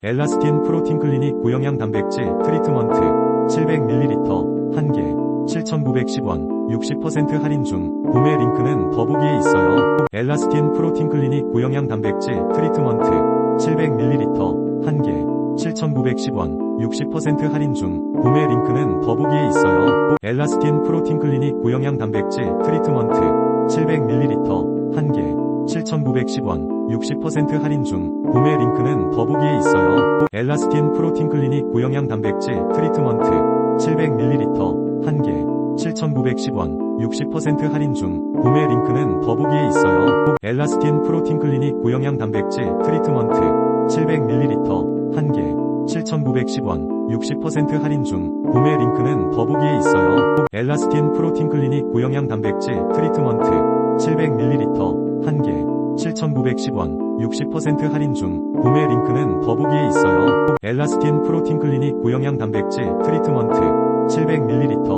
엘라스틴 프로틴 클리닉 고영양 단백질 트리트먼트 700ml 1개 7,910원 60% 할인 중 구매 링크는 더보기에 있어요. 엘라스틴 프로틴 클리닉 고영양 단백질 트리트먼트 700ml 1개 7,910원 60% 할인 중 구매 링크는 더보기에 있어요. 엘라스틴 프로틴 클리닉 고영양 단백질 트리트먼트 700ml 1개 7,910원 60% 할인 중 구매 링크는 더보기에 있어요. 엘라스틴 프로틴 클리닉 고영양 단백질 트리트먼트 700ml 1개 7,910원 60% 할인 중 구매 링크는 더보기에 있어요. 엘라스틴 프로틴 클리닉 고영양 단백질 트리트먼트 700ml 1개 7,910원 60% 할인 중 구매 링크는 더보기에 있어요. 엘라스틴 프로틴 클리닉 고영양 단백질 트리트먼트 700ml 1개 7,910원 60% 할인 중 구매 링크는 더보기에 있어요. 엘라스틴 프로틴 클리닉 고영양 단백질 트리트먼트 700ml